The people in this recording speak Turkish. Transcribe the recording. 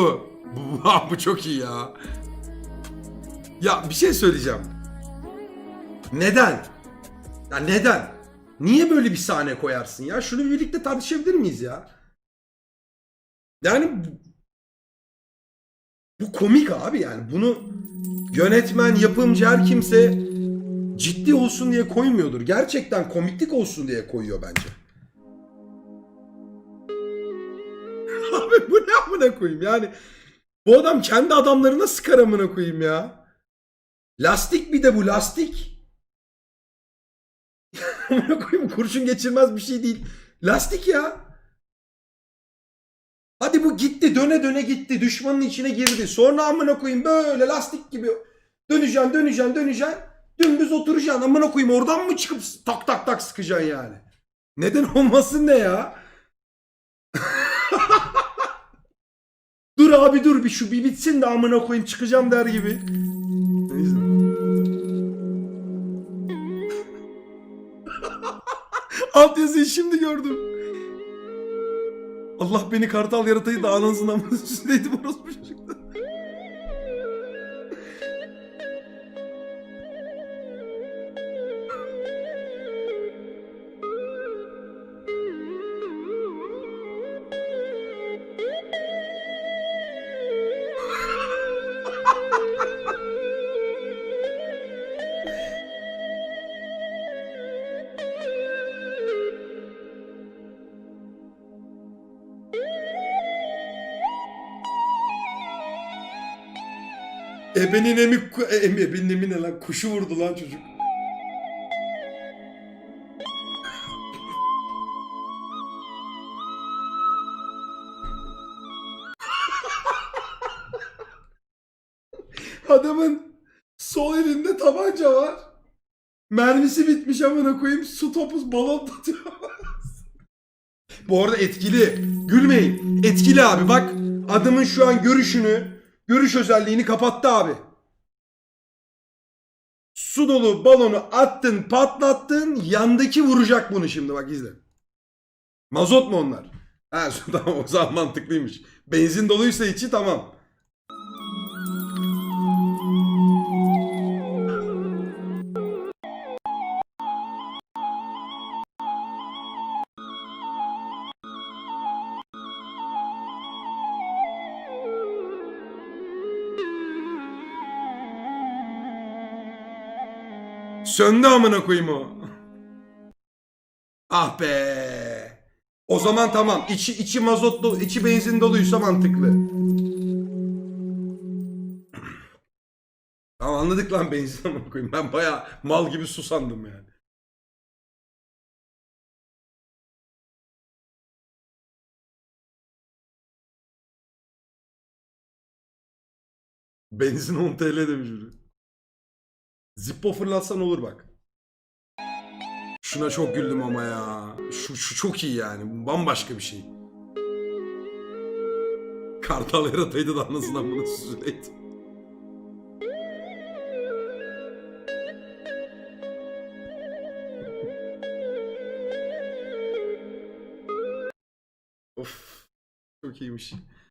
Bu, bu, bu çok iyi ya. Ya bir şey söyleyeceğim. Neden? Ya neden? Niye böyle bir sahne koyarsın ya? Şunu bir birlikte tartışabilir miyiz ya? Yani bu komik abi yani. Bunu yönetmen, yapımcı her kimse ciddi olsun diye koymuyordur. Gerçekten komiklik olsun diye koyuyor bence. Abi bu ne amına koyayım yani. Bu adam kendi adamlarına sıkar amına koyayım ya. Lastik bir de bu lastik. amına koyayım kurşun geçirmez bir şey değil. Lastik ya. Hadi bu gitti döne döne gitti düşmanın içine girdi. Sonra amına koyayım böyle lastik gibi döneceksin döneceksin döneceksin. Dümdüz oturacaksın amına koyayım oradan mı çıkıp tak tak tak sıkacaksın yani. Neden olmasın ne ya? Dur abi dur bir şu bir bitsin de amına koyayım çıkacağım der gibi. Neyse. Alt yazıyı şimdi gördüm. Allah beni kartal yaratayı da anasından üstündeydim orospu çocukta. Ebenin emi, e, em, ebenin emi ne lan? Kuşu vurdu lan çocuk. Adamın sol elinde tabanca var. Mermisi bitmiş amına koyayım. Su topu balon. Bu arada etkili. Gülmeyin. Etkili abi bak. Adamın şu an görüşünü, görüş özelliğini kapattı abi. Su dolu balonu attın, patlattın. Yandaki vuracak bunu şimdi bak izle. Mazot mu onlar? Ha tamam o zaman mantıklıymış. Benzin doluysa içi tamam. Söndü amına koyayım o. Ah be. O zaman tamam. İçi içi mazot dolu, içi benzin doluysa mantıklı. Tamam anladık lan benzin amına koyayım. Ben baya mal gibi susandım yani. Benzin 10 TL demiş biri. Zippo fırlatsan olur bak. Şuna çok güldüm ama ya. Şu, şu çok iyi yani. Bambaşka bir şey. Kartal yarataydı da anasından bunu süzüleydi. of. Çok iyiymiş.